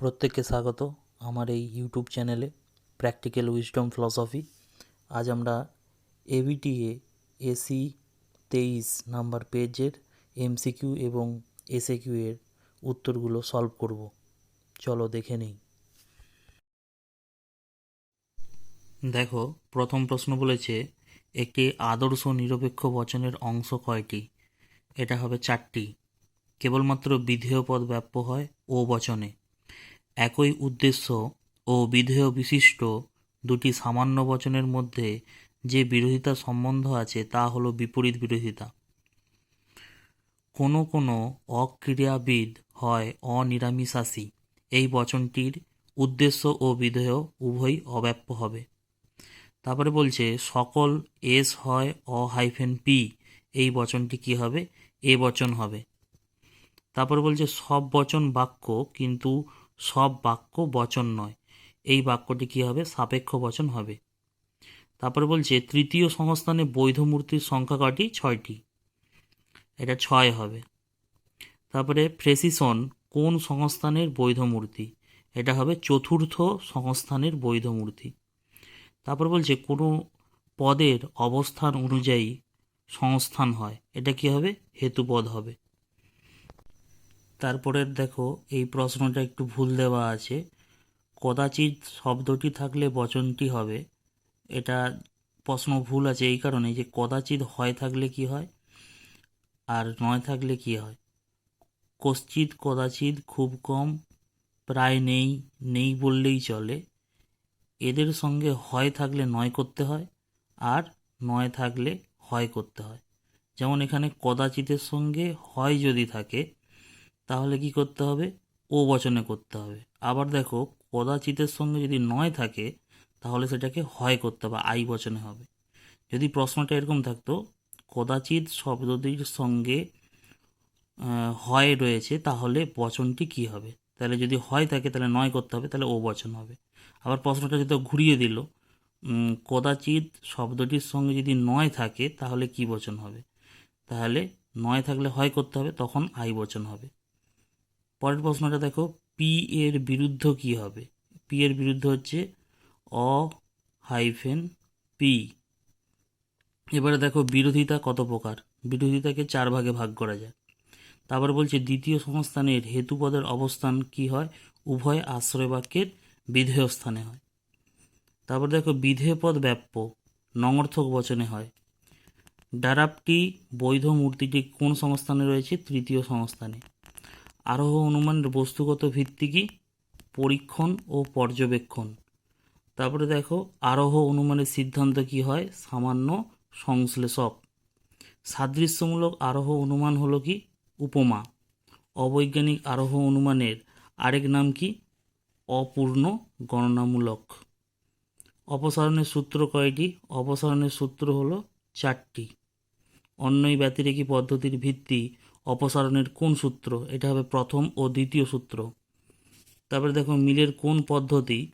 প্রত্যেককে স্বাগত আমার এই ইউটিউব চ্যানেলে প্র্যাকটিক্যাল উইজডম ফিলসফি আজ আমরা এবিটিএ এসি তেইশ নাম্বার পেজের এমসিকিউ এবং এসএকিউ এর উত্তরগুলো সলভ করব। চলো দেখে নিই। দেখো, প্রথম প্রশ্ন বলেছে, একটি আদর্শ নিরপেক্ষ বচনের অংশ কয়টি? এটা হবে চারটি। কেবলমাত্র বিধেয় পদ ব্যাপ্য হয় ও বচনে। একই উদ্দেশ্য ও বিধেয় বিশিষ্ট দুটি সামান্য বচনের মধ্যে যে বিরোধিতা সম্বন্ধ আছে তা হলো বিপরীত বিরোধিতা। কোনো কোনো অক্রিয়াবিদ হয় অনিরামিষাসী এই বচনটির উদ্দেশ্য ও বিধেয় উভয়ই অব্যাপ্য হবে। তারপরে বলছে, সকল এস হয় অ হাইফেন পি। এই বচনটি কি হবে? এ বচন হবে। তারপরে বলছে, সব বচন বাক্য কিন্তু সব বাক্য বচন নয়। এই বাক্যটি কি হবে? সাপেক্ষ বচন হবে। তারপরে বলছে, তৃতীয় সংস্থানে বৈধ মূর্তির সংখ্যা কটি? ছয়টি। এটা ছয় হবে। তারপরে ফ্রেসিসন কোন সংস্থানের বৈধ মূর্তি? এটা হবে চতুর্থ সংস্থানের বৈধ মূর্তি। তারপর বলছে, কোনো পদের অবস্থান অনুযায়ী সংস্থান হয়। এটা কি হবে? হেতুপদ হবে। তারপরের দেখো, এই প্রশ্নটা একটু ভুল দেওয়া আছে। কদাচিৎ শব্দটি থাকলে বচনটি হবে। এটা প্রশ্ন ভুল আছে এই কারণে যে কদাচিৎ হয় থাকলে কি হয়, আর নয় থাকলে কি হয়। কশ্চিৎ, কদাচিৎ খুব কম, প্রায় নেই নেই বললেই চলে। এদের সঙ্গে হয় থাকলে নয় করতে হয়, আর নয় থাকলে হয় করতে হয়। যেমন এখানে কদাচিতের সঙ্গে হয় যদি থাকে তাহলে কি করতে হবে? ও বচনে করতে হবে। আবার দেখো, কদাচিতের সঙ্গে যদি নয় থাকে, তাহলে সেটাকে হয় করতে হবে, আই বচনে হবে। যদি প্রশ্নটা এরকম থাকতো, কদাচিৎ শব্দটির সঙ্গে হয় রয়েছে, তাহলে বচনটি কি হবে? তাহলে যদি হয় থাকে, তাহলে নয় করতে হবে, তাহলে ও বচন হবে। আবার প্রশ্নটা যদি ঘুরিয়ে দিল কদাচিৎ শব্দটির সঙ্গে যদি নয় থাকে, তাহলে কি বচন হবে? তাহলে নয় থাকলে হয় করতে হবে, তখন আই বচন হবে। পরের প্রশ্নটা দেখো পি এর বিরুদ্ধ কি হবে? পি এর বিরুদ্ধ হচ্ছে অ হাইফেন পি এবারে দেখো, বিরোধিতা কত প্রকার? বিরোধিতাকে চার ভাগে ভাগ করা যায়। তারপর বলছে, দ্বিতীয় সংস্থানের হেতুপদের অবস্থান কি হয়? উভয় আশ্রয় বাক্যের বিধেয় স্থানে হয়। তারপর দেখো বিধেয় পদ ব্যাপ্য নঙর্থক বচনে হয়। ডারাপটি বৈধ মূর্তিটি কোন সংস্থানে রয়েছে? তৃতীয় সংস্থানে। আরোহ অনুমানের বস্তুগত ভিত্তি কি? পরীক্ষণ ও পর্যবেক্ষণ। তারপরে দেখো, আরোহ অনুমানের সিদ্ধান্ত কি হয়? সামান্য সংশ্লেষক। সাদৃশ্যমূলক আরোহ অনুমান হলো কি? উপমা। অবৈজ্ঞানিক আরোহ অনুমানের আরেক নাম কি? অপূর্ণ গণনামূলক। অপসারণের সূত্র কয়টি? অপসারণের সূত্র হলো চারটি। অন্যই ব্যতিরেকী পদ্ধতির ভিত্তি অপসারণের কোন সূত্র? এটা হবে প্রথম ও দ্বিতীয় সূত্র। তারপরে দেখো, মিলের কোন পদ্ধতি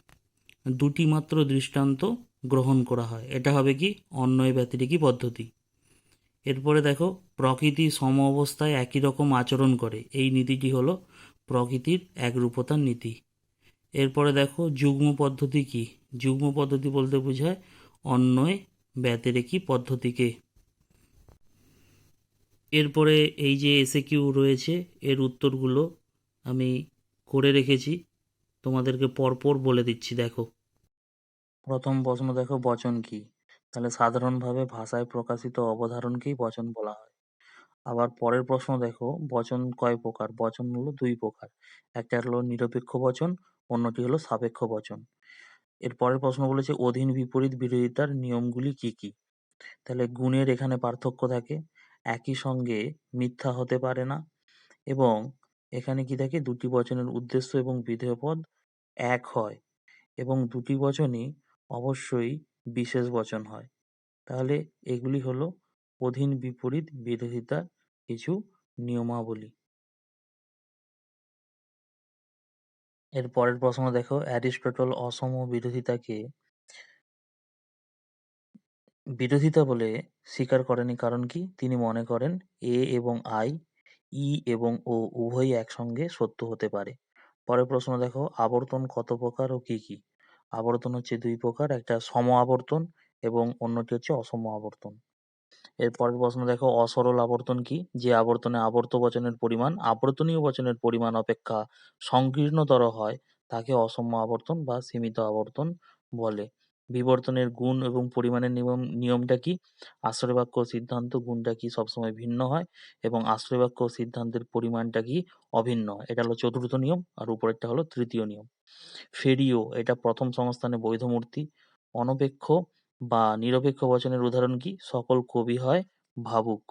দুটি মাত্র দৃষ্টান্ত গ্রহণ করা হয়? এটা হবে কি? অন্যয় ব্যতিরেকী পদ্ধতি। এরপরে দেখো, প্রকৃতি সম অবস্থায় একই রকম আচরণ করে। এই নীতিটি হলো প্রকৃতির একরূপতার নীতি। এরপরে দেখো, যুগ্ম পদ্ধতি কি? যুগ্ম পদ্ধতি বলতে বোঝায় অন্যয় ব্যতিরেকী পদ্ধতিকে। এরপরে এই যে এসে কিউ রয়েছে, এর উত্তরগুলো আমি করে রেখেছি। তোমাদেরকে পরপর বলে দিচ্ছি, দেখো। প্রথম প্রশ্ন দেখো, বচন কি? তাহলে সাধারণভাবে ভাষায় প্রকাশিত অবধারণকেই বচন বলা হয়। আবার পরের প্রশ্ন দেখো, বচন কয় প্রকার? বচন হলো দুই প্রকার। একটা হলো নিরপেক্ষ বচন, অন্যটি হলো সাপেক্ষ বচন। এর পরের প্রশ্ন বলেছে, অধীন বিপরীত বিরোধিতার নিয়মগুলি কি কি? তাহলে গুণের এখানে পার্থক্য থাকে। একই সঙ্গে মিথ্যা হতে পারে না এবং এখানে কি থাকে দুটি বচনের উদ্দেশ্য এবং বিধেয় পদ এক হয় এবং দুটি বচনই অবশ্যই বিশেষ বচন হয়। তাহলে এগুলি হলো অধীন বিপরীত বিরোধিতার কিছু নিয়মাবলী। এর পরের প্রশ্ন দেখো, অ্যারিস্টটল অসম বিরোধিতাকে বিরোধিতা বলে স্বীকার করেনি কারণ কি? তিনি মনে করেন এ এবং আই, ই এবং ও উভয়ই একসঙ্গে সত্য হতে পারে। পরের প্রশ্ন দেখো, আবর্তন কত প্রকার ও কি কি? আবর্তন হচ্ছে দুই প্রকার, একটা সম আবর্তন এবং অন্যটি হচ্ছে অসম আবর্তন। এর পরের প্রশ্ন দেখো, অসরল আবর্তন কি? যে আবর্তনে আবর্ত বচনের পরিমাণ, আবর্তনীয় বচনের পরিমাণ অপেক্ষা সংকীর্ণতর হয়, তাকে অসম আবর্তন বা সীমিত আবর্তন বলে। বিবর্তনের গুণ এবং পরিমাণের নিয়ম, নিয়মটা কি? আশ্রয় বাক্য সিদ্ধান্ত গুণটা কি সবসময় ভিন্ন হয়? এবং আশ্রয় বাক্য সিদ্ধান্তের পরিমাণটা কি অভিন্ন? এটা হলো চতুর্থ নিয়ম আর উপরেরটা হলো তৃতীয় নিয়ম। ফেরিও, এটা প্রথম সংস্থানে বৈধ মূর্তি। অনপেক্ষ বা নিরপেক্ষ বচনের উদাহরণ কি? সকল কবি হয় ভাবুক।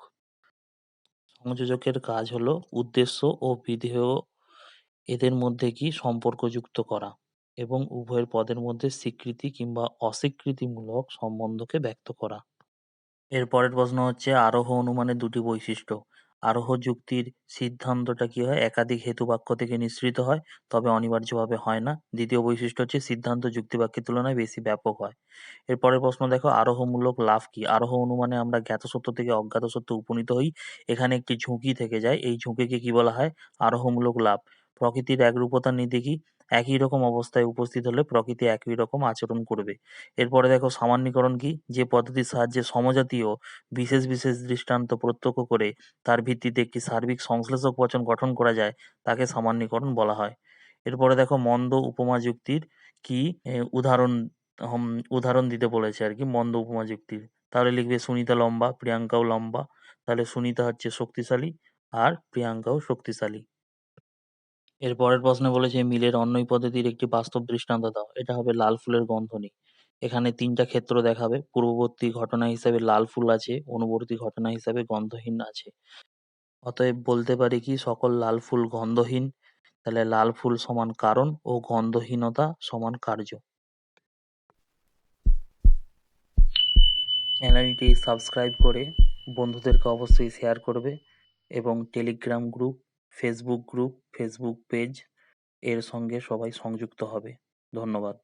সংযোজকের কাজ হলো উদ্দেশ্য ও বিধেয় এদের মধ্যে কি সম্পর্কযুক্ত করা। এবং উভয়ের পদের মধ্যে স্বীকৃতি কিংবা অস্বীকৃতিমূলক সম্বন্ধকে ব্যক্ত করা। এর পরের প্রশ্ন হচ্ছে, আরোহ অনুমানের দুটি বৈশিষ্ট্য। আরোহ যুক্তির সিদ্ধান্তটা কি হয়? একাধিক হেতু বাক্য থেকে নিঃসৃত হয়, তবে অনিবার্যভাবে হয় না। দ্বিতীয় বৈশিষ্ট্য হচ্ছে, সিদ্ধান্ত যুক্তি বাক্যের তুলনায় বেশি ব্যাপক হয়। এরপরের প্রশ্ন, দেখো, আরোহমূলক লাভ কি? আরোহ অনুমানে আমরা জ্ঞাত সত্য থেকে অজ্ঞাত সত্য উপনীত হই। এখানে একটি ঝুঁকি থেকে যায়। এই ঝুঁকিকে কি বলা হয়? আরোহমূলক লাভ। প্রকৃতির একরূপতার নীতি কি? একই রকম অবস্থায় উপস্থিত হলে প্রকৃতি একই রকম আচরণ করবে। এরপরে দেখো সামান্যীকরণ কি? যে পদ্ধতির সাহায্যে সমজাতীয়, বিশেষ বিশেষ দৃষ্টান্ত প্রত্যক্ষ করে তার ভিত্তিতে একটি সার্বিক সংশ্লেষক বচন গঠন করা যায়, তাকে সামান্যীকরণ বলা হয়। এরপরে দেখো মন্দ উপমা যুক্তির কি? উদাহরণ উদাহরণ দিতে বলেছে আর কি, মন্দ উপমা যুক্তির। তাহলে লিখবে সুনিতা লম্বা, প্রিয়াঙ্কাও লম্বা, তাহলে সুনিতা হচ্ছে শক্তিশালী আর প্রিয়াঙ্কাও শক্তিশালী। এর পরের প্রশ্নে বলেছে মিলের অন্যই পদ্ধতির একটি বাস্তব দৃষ্টান্ত দাও। এটা হবে লাল ফুলের গন্ধনী এখানে তিনটা ক্ষেত্র দেখাবে। পূর্ববর্তী ঘটনা হিসাবে লাল ফুল আছে, অনুবর্তী ঘটনা হিসাবে গন্ধহীন আছে। অতএব বলতে পারি কি, সকল লাল ফুল গন্ধহীন, তাহলে লাল ফুল সমান কারণ ও গন্ধহীনতা সমান কার্য। চ্যানেলটি সাবস্ক্রাইব করে বন্ধুদেরকে অবশ্যই শেয়ার করবে এবং Telegram group, Facebook group Facebook page এর সঙ্গে সবাই সংযুক্ত হবে। ধন্যবাদ।